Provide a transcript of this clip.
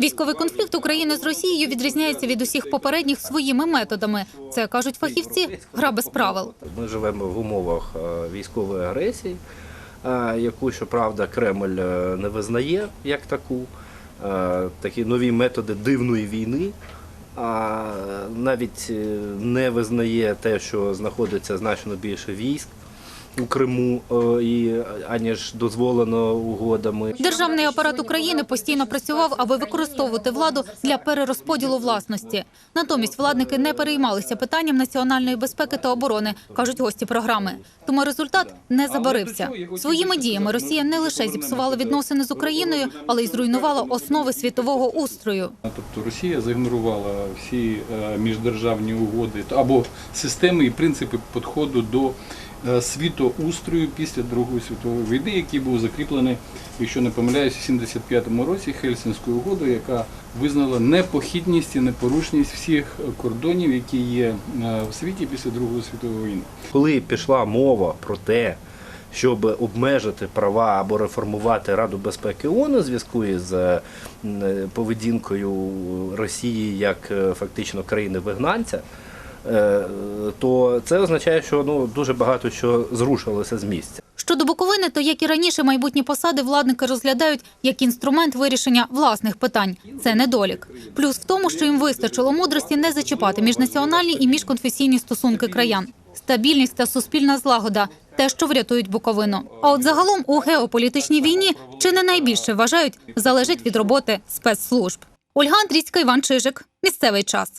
Військовий конфлікт України з Росією відрізняється від усіх попередніх своїми методами. Це кажуть фахівці. Гра без правил. Ми живемо в умовах е, військової агресії, е, яку, щоправда, Кремль е, не визнає як таку. Такі нові методи дивної війни. А навіть не визнає те, що знаходиться значно більше військ у Криму, е, і, аніж дозволено угодами. Державний апарат України постійно працював, аби використовувати владу для перерозподілу власності. Натомість владники не переймалися питанням національної безпеки та оборони, кажуть гості програми. Тому результат не забарився. Своїми діями Росія не лише зіпсувала відносини з Україною, але й зруйнувала основи світового устрою. Тобто Росія заігнорувала всі е, міждержавні угоди та- або системи і принципи підходу до світоустрою після Другої світової війни, який був закріплений, якщо не помиляюсь, у 75-му році Хельсінською угодою, яка визнала непохідність і непорушність всіх кордонів, які є е, в світі після Другої світової війни. Коли пішла мова про те, щоб обмежити права або реформувати Раду безпеки ООН у зв'язку із е, поведінкою Росії як е, фактично країни-вигнанця, е, то це означає, що ну дуже багато що зрушилося з місця. Щодо Буковини, то як і раніше майбутні посади владники розглядають як інструмент вирішення власних питань. Це недолік. Плюс в тому, що їм вистачило мудрості не зачіпати міжнаціональні і міжконфесійні стосунки краян. Стабільність та суспільна злагода те, що врятують Буковину. А от загалом у геополітичній війні чи не найбільше вважають залежить від роботи спецслужб. Ольга Андрійська, Іван Чижик. Місцевий час.